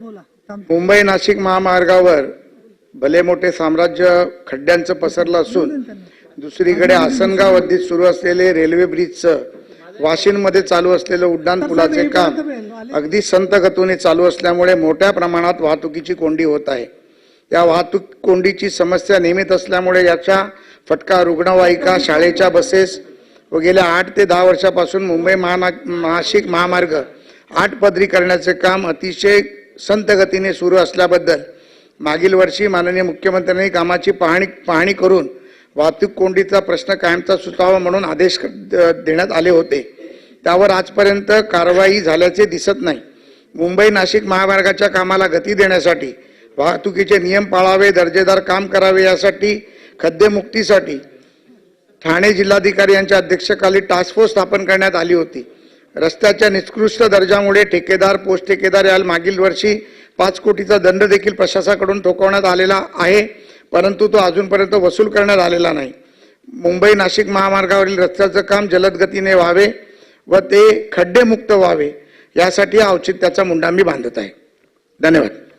मुंबई नाशिक महामार्गावर भले मोठे साम्राज्य खड्ड्यांचं पसरलं असून दुसरीकडे आसनगाव हद्दीत सुरू असलेले रेल्वे ब्रिजचं वाशिंदमध्ये चालू असलेलं उड्डाण पुलाचे काम अगदी संत गतीने चालू असल्यामुळे मोठ्या प्रमाणात वाहतुकीची कोंडी होत आहे. या वाहतूक कोंडीची समस्या नियमित असल्यामुळे याचा फटका रुग्णवाहिका शाळेच्या बसेस व गेल्या आठ ते दहा वर्षापासून मुंबई महाना नाशिक महामार्ग आठ पदरी करण्याचे काम अतिशय संत गतीने सुरू असल्याबद्दल मागील वर्षी माननीय मुख्यमंत्र्यांनी कामाची पाहणी पाहणी करून वाहतूक कोंडीचा प्रश्न कायमचा सुटावा म्हणून आदेश देण्यात आले होते. त्यावर आजपर्यंत कारवाई झाल्याचे दिसत नाही. मुंबई नाशिक महामार्गाच्या कामाला गती देण्यासाठी वाहतुकीचे नियम पाळावे दर्जेदार काम करावे यासाठी खद्यमुक्तीसाठी ठाणे जिल्हाधिकारी यांच्या अध्यक्षतेखाली टास्क फोर्स स्थापन करण्यात आली होती. रस्त्याच्या निकृष्ट दर्जामुळे ठेकेदार पोस्ट ठेकेदार याला मागील वर्षी पाच कोटीचा दंड देखील प्रशासनाकडून ठोकवण्यात आलेला आहे परंतु तो अजूनपर्यंत वसूल करण्यात आलेला नाही. मुंबई नाशिक महामार्गावरील रस्त्याचं काम जलद गतीने व्हावे व ते खड्डेमुक्त व्हावे यासाठी औचित्याचा मुंडा मी बांधत आहे. धन्यवाद.